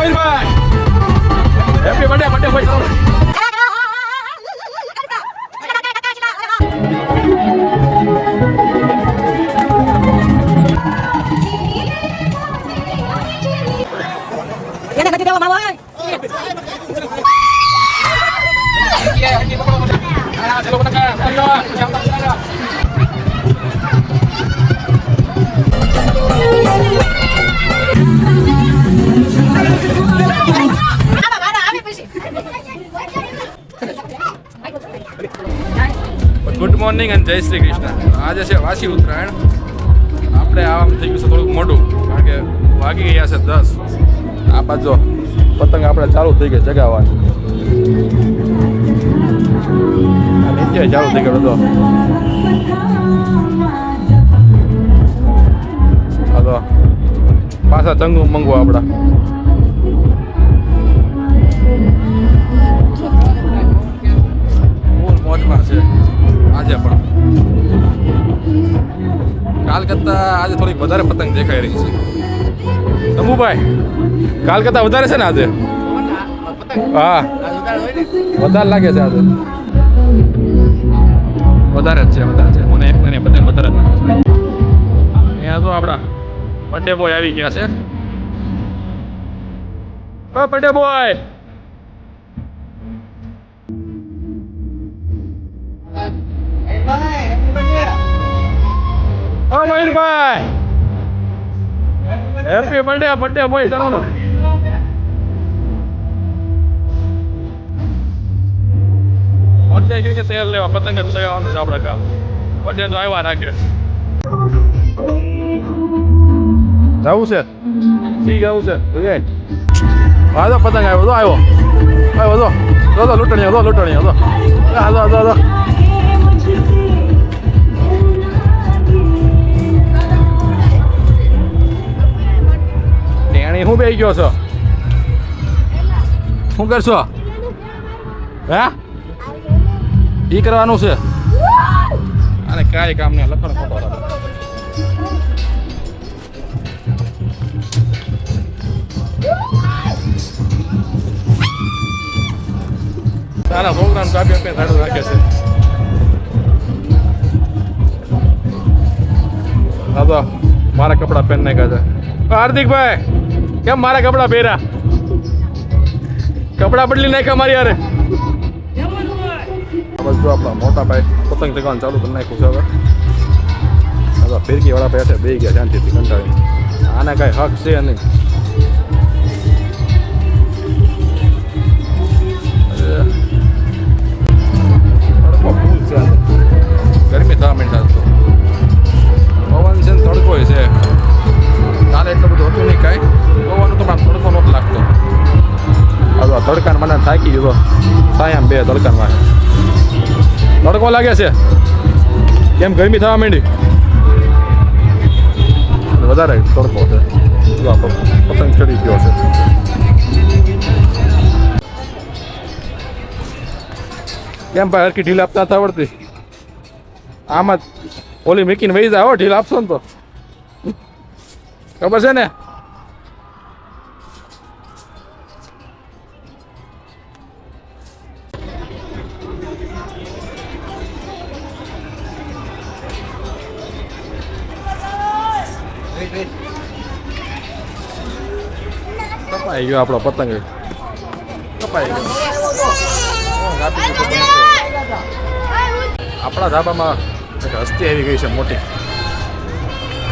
મયુરભાઈ happy birthday birthday ભાઈ ચાલો એને નથી દેવા માવા હા, ચલો બધા ગુડ મોર્નિંગ અને જય શ્રી કૃષ્ણ. આજે છે વાસી ઉત્તરાયણ. આપણે આમ થઈ ગયું છે થોડુંક મોટું કારણ કે વાગી ગયા છે દસ. આ બાજુ પતંગ આપણે ચાલુ થઈ ગઈ જગાવવાની નીચે ચાલુ થઈ ગયો બધો. પાછા ચંગુ મંગુ આપણા. આજે પણ કાલ આજે થોડીક વધારે પતંગ દેખાઈ રહી છે. શંભુભાઈ કાલ વધારે છે ને આજે? હા. વધારે લાગે છે આજે. વધારે જ છે, વધારે છે. મને મને પતંગ વધારે જ અહીંયા તો આપણા બોય આવી ગયા છે. બર્થડે બોય ઓ Mayurbhai happy birthday birthday boy ચાલો ને બર્થડે કે તેલ લેવા પતંગ જ લેવાનું છે આપણે કામ બર્થડે તો આવ્યા રાખે. જવું છે? ઠીક આવું છે. હા તો પતંગ આવ્યો તો આવ્યો. આવ્યો તો તો લૂંટણીયો તો લૂંટણીયો તો હા તો તો ટેણી હું બેહી ગયો છો. શું કરશો? હે? એ કરવાનું છે. અને કાંઈ કામ નહીં, લખણ ખોટો તારા પ્રોગ્રામ કાપી આપે ધાડું રાખે છે. તો, મારા કપડાં પહેરી નાખ્યા હાર્દિકભાઈ! કેમ મારા કપડાં પહેરા કપડાં બદલી નાખ્યા મારી યારે જો આપણા મોટા ભાઈ પતંગ ચગાવવાનું ચાલુ કરી નાખ્યું છે હવે. ફિરકી વાળા બેઠે બે ગયા શાંતિથી કંટાળી આને કાંઈ હક છે નહીં. થાકી ગયો સાયામ બે તડકામાં તડકો લાગે છે કેમ ગરમી થવા માંડી વધારે તડકો છે પતંગ ચડી ગયો છે કેમ ભાઈ હરકી ઢીલ આપતા આવડતી આમાં ઓલી મેકીને વહી જાઓ ઢીલ આપશો ને તો ખબર છે ને ગયો આપણો પતંગ. કપાઈ ગયો. આપણા ધાબામાં એક હસ્તી આવી ગઈ છે મોટી.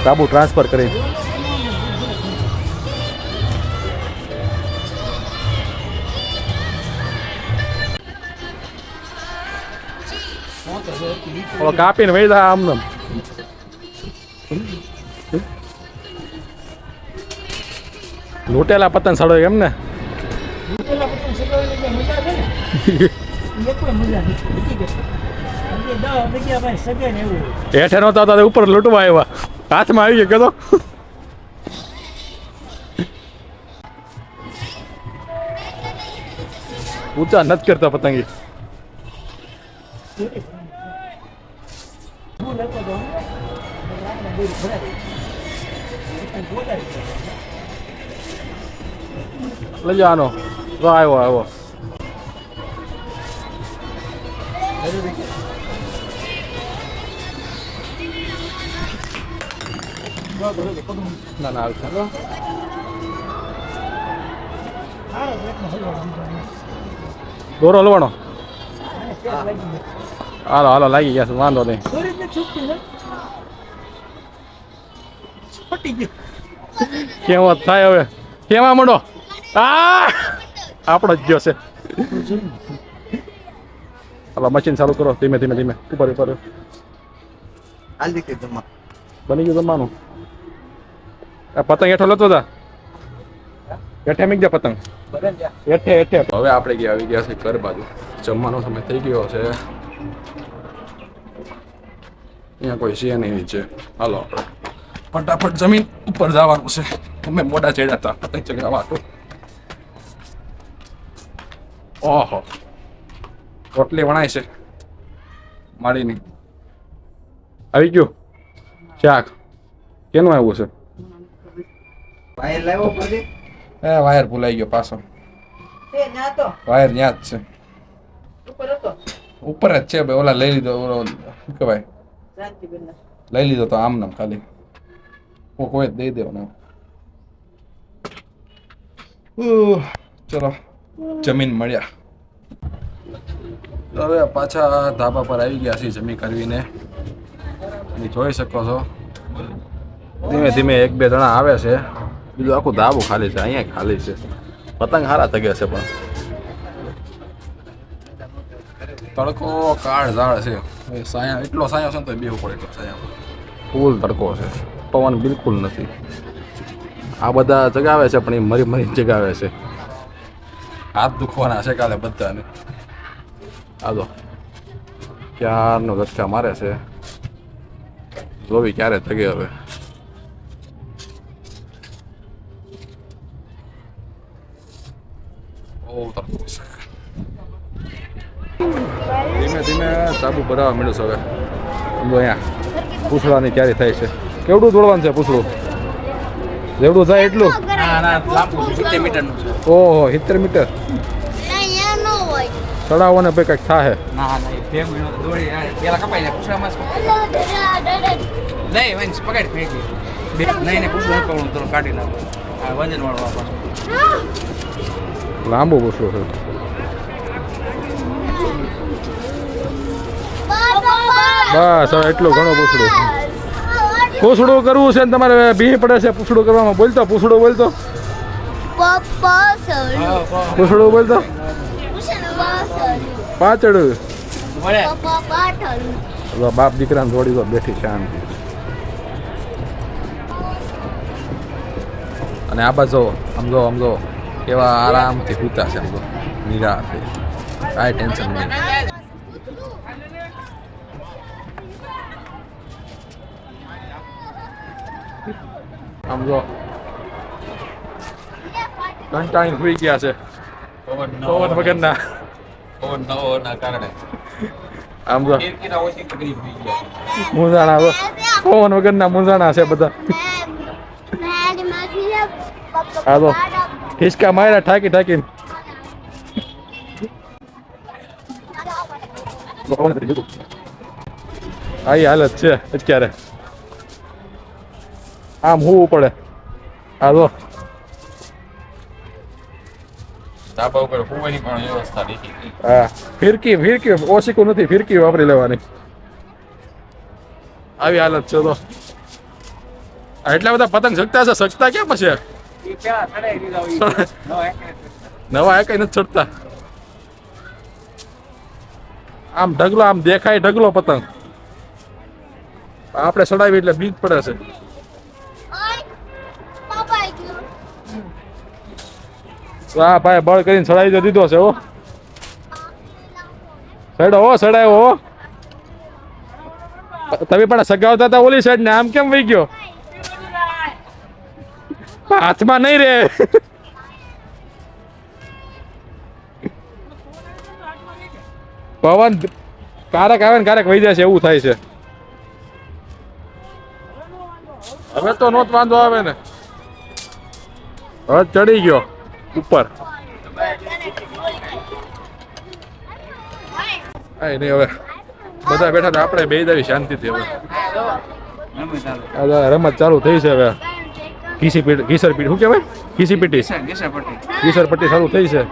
ધાબુ ટ્રાન્સફર કરી. કાપીને વૈદા આમને લૂંટેલા પતંગ સડો એમ ને? હેઠે નહોતા હતા ઉપર લૂંટવા આવ્યા. હાથમાં આવી ગયો કદો ઊંચા નથી કરતા પતંગી. લઈ આનો તો આવ્યો આવ્યો ના ના આવશે દોરો લવાનો હાલો હાલો લાગી ગયા વાંધો નહીં કેવો થાય હવે કેવા માંડો આપણો જ ગયો છે. હાલો મશીન ચાલુ કરો. ધીમે ધીમે ધીમે. ઉપર ઉપર. જમવા બની ગયું જમવાનું? આ પતંગ હેઠો લેતો હતા હેઠે મીક જા પતંગ. હેઠે હેઠે. હવે આપણે ગયા આવી ગયા છે ઘર બાજુ. જમવાનો સમય થઈ ગયો છે. અહીંયા કોઈ છે નહીં નીચે. હાલો આપણે. ફટાફટ જમીન ઉપર જવાનું છે. અમે મોડા ચડ્યા હતા. પતંગ ચગાવવા હતું. ઓહો. રોટલી વણાય છે. માળીની આવી ગયું? શાક. કેનું આવ્યું છે? વાયર લાવ્યો પછી? એ વાયર ભૂલાઈ ગયો પાછો. વાયર ત્યાં જ છે. ઉપર જ છે ભાઈ ઓલા લઈ લીધો ઓલો શું કહેવાય? લઈ લીધો તો આમ નામ ખાલી. કોઈ દઈ દેવાનો. ઉહ, ચલો. જમીન મળ્યા. તો હવે પાછા ધાબા પર આવી ગયા છીએ જમી કરવીને. જોઈ શકો છો. ધીમે ધીમે એક બે જણા આવે છે. બીજું આખું ધાબું ખાલી છે, અહીંયા ખાલી છે. પતંગ હારા થઈ ગયા છે પણ. તડકો કાળ ઝાડ છે. સાયા, એટલો સાયો છે ને તો બેહવું પડે એટલો સાયા. ફૂલ તડકો છે. પવન બિલકુલ નથી. આ બધા જગાવે છે, પણ એ મરી મરી જગાવે છે. હાથ દુખવાના છે કાલે બધાને. હાલો. ક્યારનો ધક્કા મારે છે? જોવી ક્યારે જગે હવે? ધીમે ધીમે સાબુ ભરાવા મળ્યું હવે. અહીંયા પૂછડાની ક્યારે થાય છે? કેવડું દોડવાનું છે પૂછડું? જેવડું જાય એટલું? ના ના લાંબુ છે સિત્તેર મીટરનું છે. ઓહો સિત્તેર મીટર. ચડાવો ને ભાઈ કંઈક થાય ના ના એ બે દોડી પેલા કપાઈ ને પૂછડામાં નહીં વંશ પકડ ફેંકી. બે નહીં ને પૂછડું કરું તો કાઢી નાખો. આ વજન વાળો પાછો. લાંબુ પૂછડું છે. બસ હવે એટલું ઘણું પૂછડું પૂછડું કરવું છે ને તમારે ભી પડે છે પૂછડું કરવામાં. બોલતો, પૂછડું બોલતો. પૂછડું બોલતો. હવે બાપ દીકરાને જોડી દો, બેઠી શાંતિ અને આ બાજુ સમજો સમજો કેવા આરામથી સૂતા છે સમજો નિરાતે. કાંઈ ટેન્શન નહીં. સમજો કંટાળીને સુઈ ગયા છે. પવન વગરના પવન નવો હોવાના કારણે. આમ જો. જો પવન વગરના મૂંઝાણા છે બધા. હા તો હિસકા માર્યા ઠાકી ઠાકીને. આઈ હાલત છે અત્યારે. આમ હોવું પડે. આ જો. ધાબા ઉપર હોવાની પણ વ્યવસ્થા નથી. હા. ફિરકી ફિરકી ઓશીકું નથી ફિરકી વાપરી લેવાની. આવી હાલત છે તો. એટલા બધા પતંગ સકતા છે સકતા ક્યાં પછી? એ નવા એક નથી ચડતા આમ ઢગલો આમ દેખાય ઢગલો પતંગ. આપણે ચડાવી એટલે બીજ પડે છે. આ ભાઈ, બળ કરીને સડાઈ તો દીધો છે, હો. સડો હો સડાયો હો. તમે પણ સગાવતા હતા ઓલી સાઈડ ને, આમ કેમ વહી ગયો? હાથમાં નહીં રે પવન કારક આવે ને કારક વહી છે, એવું થાય છે. હવે તો નોત વાંધો આવે ને. હવે ચડી ગયો. ઉપર. એ નહીં હવે. બધા બેઠા હતા આપણે બે દેવી શાંતિથી હવે. રમત ચાલુ થઈ છે હવે. ઘીસી પીટ ઘીસર પીટ શું કહેવાય? ઘીસી પીટી ઘેસા ઘેસા ઘીસર પટ્ટી ચાલુ થઈ છે.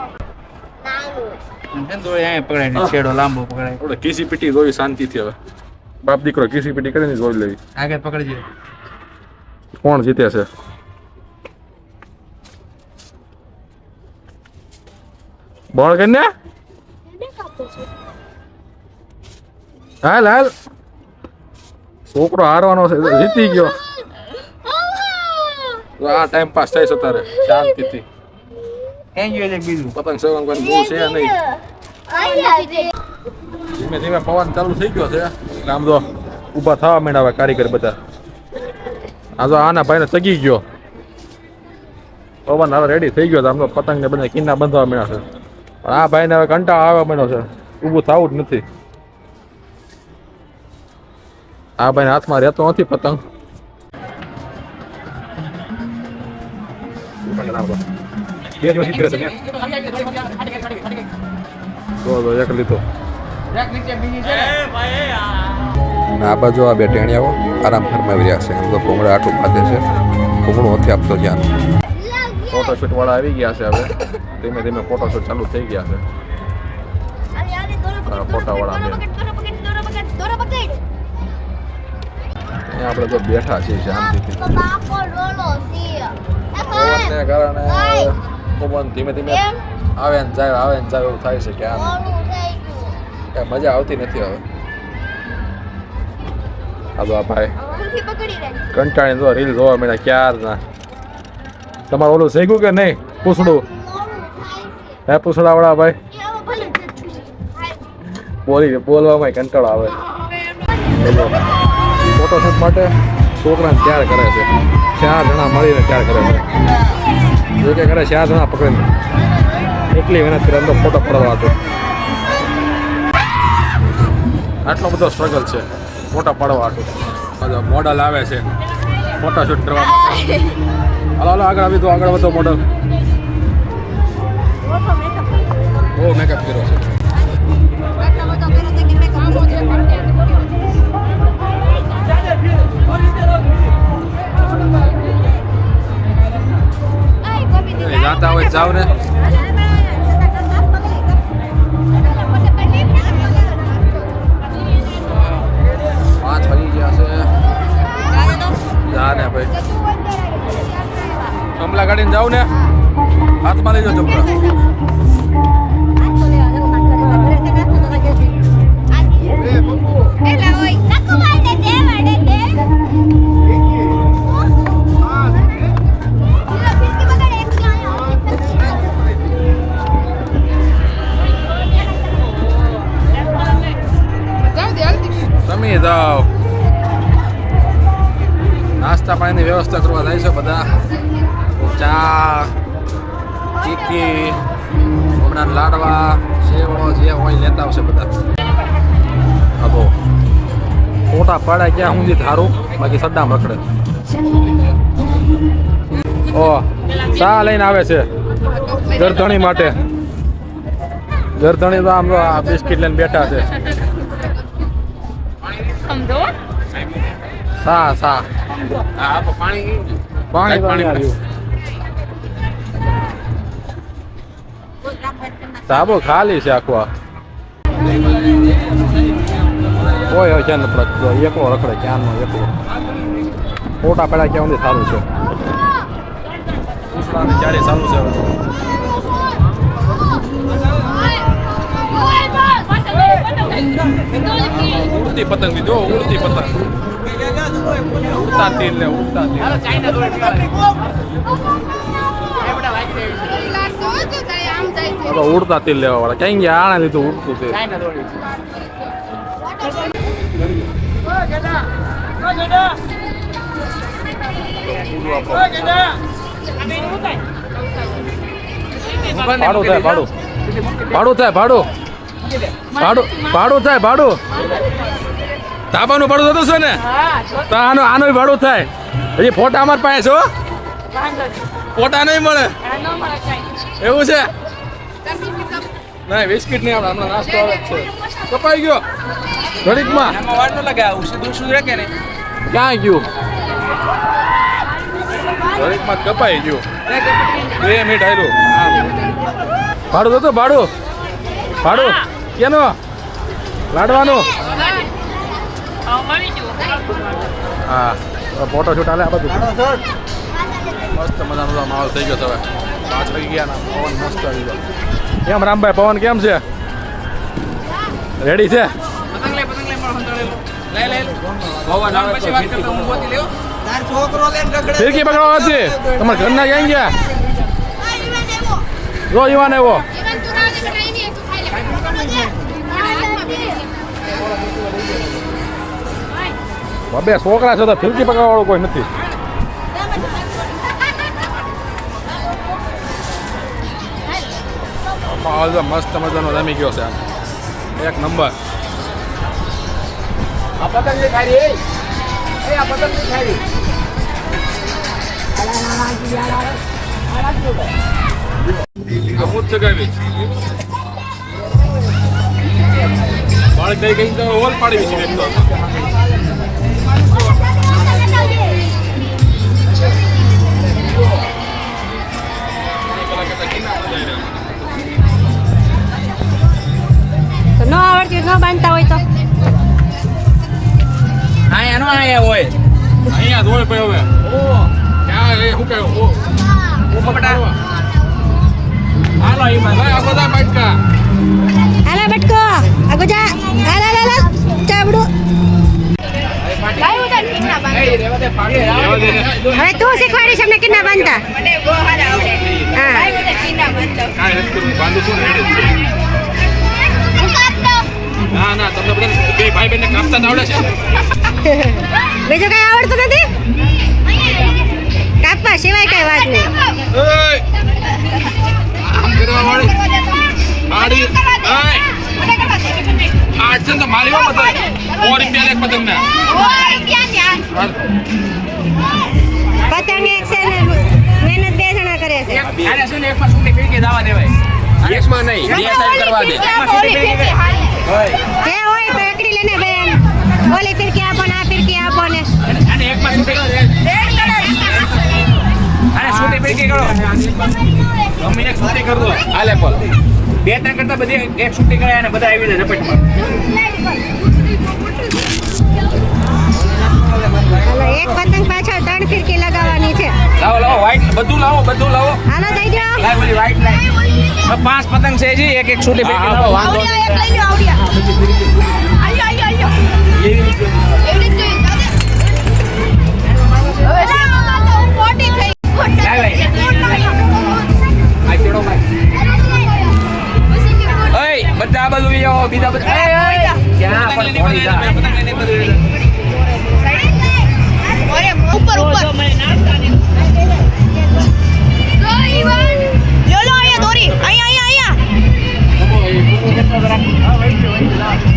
તો ઘીસી પીટી જોઈ શાંતિથી હવે. બાપ દીકરો ઘીસી પીટી કરીને જોઈ લેવી. આગળ પકડજો. કોણ જીતે છે? બોલ કરીને હાલ હાલ. છોકરો હારવાનો છે જીતી ગયો. આ ટાઈમ પાસ થાય છે તારે શાંતિથી. બીજું પતંગ કોઈ બહુ છે નહીં. ધીમે ધીમે પવન ચાલુ થઈ ગયો છે. એટલે આમ તો ઊભા થવા માંડ્યા કારીગર બધા. આ તો આના ભાઈને ચગી ગયો. પવન હવે રેડી થઈ ગયો આમ તો પતંગ ને બધા કિન્ના બંધવા માંડ્યા છે. પણ આ ભાઈને હવે કંટાળો આવવા માંડ્યો છે. ઊભું થવું જ નથી. આ ભાઈને હાથમાં રહેતો નથી પતંગ. એક લીધો. આ બાજુ આ બે ટેણિયાઓ આરામ ફરમાવી રહ્યા છે. તો ભૂંગળા આટલું ખાધે છે. ભૂંગળું નથી આપતો ધ્યાન ફોટોશૂટ વાળા આવી ગયા છે હવે. ધીમે ધીમે ફોટોશૂટ ચાલુ થઈ ગયા છે. ફોટાવાળા અહીંયા આપણે તો બેઠા છીએ શાંતિથી. પવનને કારણે પવન ધીમે ધીમે આવે ને જાય આવે ને જાય એવું થાય છે કે આમ. કઈ મજા આવતી નથી હવે. હાલો આ ભાઈ. કંટાળી તો રીલ જોવા મળ્યા ક્યાર ના તમારું ઓલું શીખ્યું કે નહીં? પૂછડું. હે પૂછડાવાળા ભાઈ. બોલી બોલવામાં કંટાળો આવે. ફોટોશૂટ માટે છોકરાને તૈયાર કરે છે. ચાર જણા મળીને તૈયાર કરે છે. જો કે કરે ચાર જણા પકડીને. એટલી મહેનત કરે અંદર ફોટો પડવા હતો. આટલો બધો સ્ટ્રગલ છે ફોટા પાડવા હતો. બધો મોડલ આવે છે ફોટોશૂટ કરવા. માટે હાલો હાલો આગળ આવી તો આગળ વધો મોડલ બહુ મેકઅપ કર્યો છે. જાતા હોય જાવ ને. પાંચ વાગી ગયા છે. જા ને ભાઈ. કમલા ગાડીને જાવ ને. હાથમાં લઈ જાઓ ચપલા પાડ્યા ક્યાં સુધી થારું બાકી સડ્ડામ રખડે. ઓ સા લઈને આવે છે? ગરધણી માટે. ગરધણી તો આમ તો આ બિસ્કિટ લઈને બેઠા છે. સા સા પાણી પાણી પાણી સાબો ખાલી છે આખો આ. કોઈ હવે ક્યાં નથી રખતો એકલો રખડે ક્યાંનો એકલો ફોટા પડ્યા ક્યાં સુધી સારું છે? ક્યારે સારું છે ઉડતી પતંગ જો ઉડતી પતંગ. ઉડતા તીર લે ઉડતા તીર. ઉડતા તીર લેવા વાળા ક્યાં ગયા આણે લીધું ઉડતું તીર? ભાડું થાય ભાડું. ભાડું થાય ભાડું. ભાડું ભાડું થાય ભાડું. ધાબાનું ભાડું થતું છે ને? તો આનું આનું ભાડું થાય. હજી ફોટા અમાર પાસે છો ફોટા નહીં મળે. એવું છે? નહીં બિસ્કિટ નહીં આપણે હમણાં નાસ્તો આવે છે. કપાઈ ગયો. ઘડીકમાં આમાં વાર ન લાગે આવું સીધું સીધું રાખે ને. ક્યાં ગયું? ઘડીકમાં જ કપાઈ ગયું. બે મિનિટ આવ્યું ભાડું તો ભાડું. ભાડું. કેનો? લાડવાનું? હા ફોટો શૂટ આલે આ બધું મસ્ત મજાનો માહોલ થઈ ગયો હવે. પાંચ વાગી ગયા ના પવન મસ્ત આવી ગયો. કેમ રામભાઈ પવન કેમ છે? રેડી છે? ફિરકી પકડવા હતી તમારા ઘરના ક્યાં ગયા? જો યુવાન એવો બે છોકરા છો તો ફિરકી પકડવા વાળું કોઈ નથી. મસ્ત મજાનો રમી ગયો છે. એક નંબર. આ પતંગ દેખાડી એ આ પતંગ દેખાડી અમુક ચગાવી બાળક કઈ કઈ તો હોલ પાડી છે એક તો તો ન આવડતી ન બાંધતા હોય તો. નો આયા હોય. અહીંયા જ હોય ભાઈ હવે. ઓ. ક્યાં એ શું કહે? ઓ. ઓ હાલો એ ભાઈ આ બધા બાટકા. હાલો બટકો. આ ગુજા હાલ હાલ ચાબડું. હવે તું શીખવાડીશ અમને કિન્ના બાંધતા. હા. ને. ના તમને બધા બે ભાઈ બહેનને કાપતા આવડે છે. બીજું કઈ આવડતું નથી? કાપવા સિવાય કઈ વાત નહીં. આમ કરવા વાળી આડી. તો મારી વાત બતાય સો રૂપિયા એક પતંગ ના પતંગ એક છે મહેનત બે જણા કરે છે. આને શું ફીરકી દાવા દેવાય? એકમાં નહીં બે સાઈડ કરવા દે. એકમાં હોય તો એકડી લેને બેન. ઓલી ફિરકી આપો ને આ ફિરકી આપો ને. અને આને છૂટી ફીરકી કરો. ગમે એક છૂટી કર દો. હાલે પર બે ત્રણ કરતા બધી એક છૂટી કરે અને બધા આવી જાય ઝપટમાં એક પતંગ પાછળ ત્રણ ફિરકી લગાવવાની છે. લાવો લાવો વ્હાઈટ બધું લાવો બધું લાવો. હાલો થઈ જાઓ. વ્હાઈટ પાંચ પતંગ છે જી એક એક છૂટી હા, વાંધો બધા બધું બાજુ બીજા બધા. ક્યાં પણ ઉપર ઉપર. Ah, wait, wait, wait.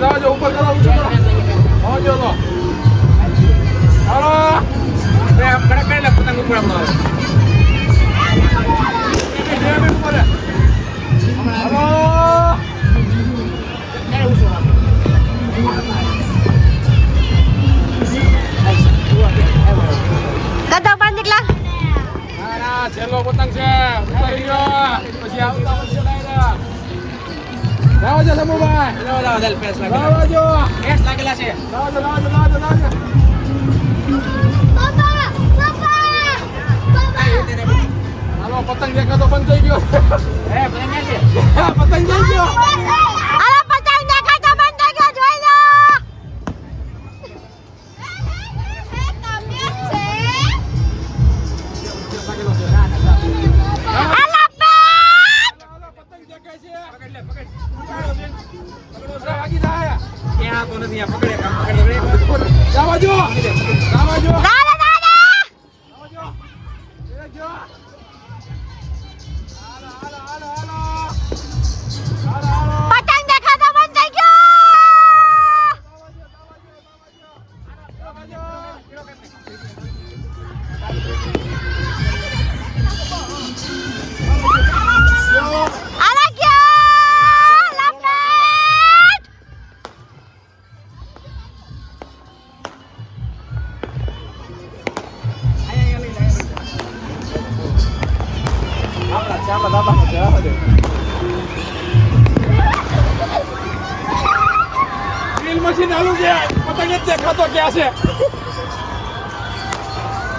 나와줘. 오빠 따라오자 વધારે પેસ લાગેલા. પેસ લાગેલા છે. લાજો લાજો લાજો લાજો. પતંગ દેખાતો બંધ થઈ ગયો. પતંગ થઈ ગયો vamos, ya vamos. Drill machine આલુ છે પતંગ જ દેખાતો ક્યાં છે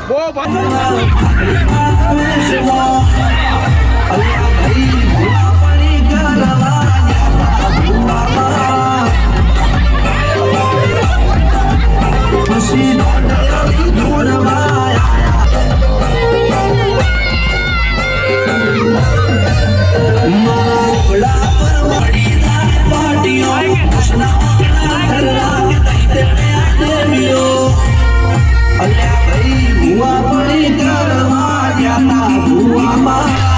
બહુ મશીન અલ્યા ભાઈ ભૂવા પડી કરવા જ્યાં ભૂવા મારા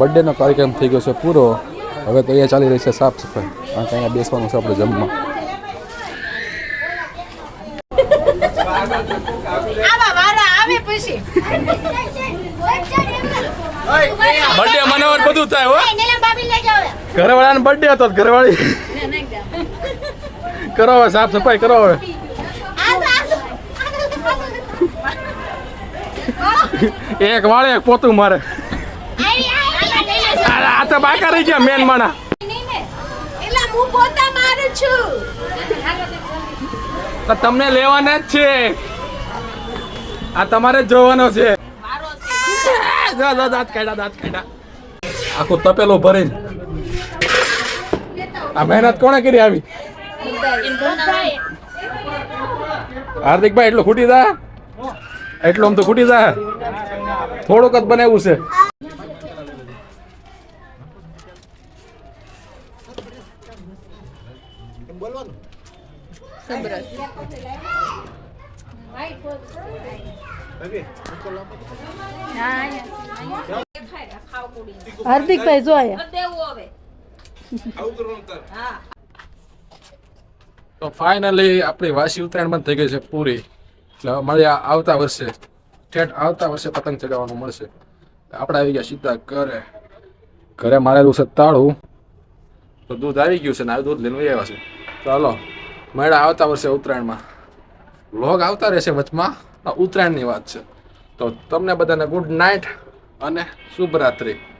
બર્થડેનો કાર્યક્રમ થઈ ગયો છે પૂરો. હવે તો અહીંયા ચાલી રહી છે સાફ સફાઈ. કારણ કે અહીંયા બેસવાનું છે આપણે જમવા. આવા વારા આવે પછી. બર્થડે મનાવર બધું થાય હો. ઘરવાળાનો બર્થડે હતો તો ઘરવાળી. કરો હવે સાફ સફાઈ કરો હવે. એક વાળે એક પોતું મારે. તો બાકા રહી ગયા મેન માણા. એટલે હું પોતા મારું છું. તો તમને લેવાના જ છે. આ તમારે જ જોવાનો છે. દાંત કાઢા દાંત કાઢા આખું તપેલો ભરીને. આ મહેનત કોણે કરી આવી? હાર્દિકભાઈ એટલું ખૂટી જા. એટલું આમ તો ખૂટી જા. થોડુંક જ બનાવ્યું છે. હાર્દિકભાઈ જો તો ફાઇનલી આપણી વાસી ઉત્તરાયણ બંધ થઈ ગઈ છે પૂરી. એટલે હવે આવતા વર્ષે ઠેઠ આવતા વર્ષે પતંગ ચગાવવાનું મળશે. આપણે આવી ગયા સીધા ઘરે. ઘરે મારેલું છે તાળું. તો દૂધ આવી ગયું છે ને આ દૂધ લઈને આવ્યા છે. ચાલો મળ્યા આવતા વર્ષે ઉત્તરાયણમાં. લોગ આવતા રહેશે વચમાં ઉત્તરાયણની વાત છે. તો તમને બધાને ગુડ નાઇટ અને શુભ રાત્રિ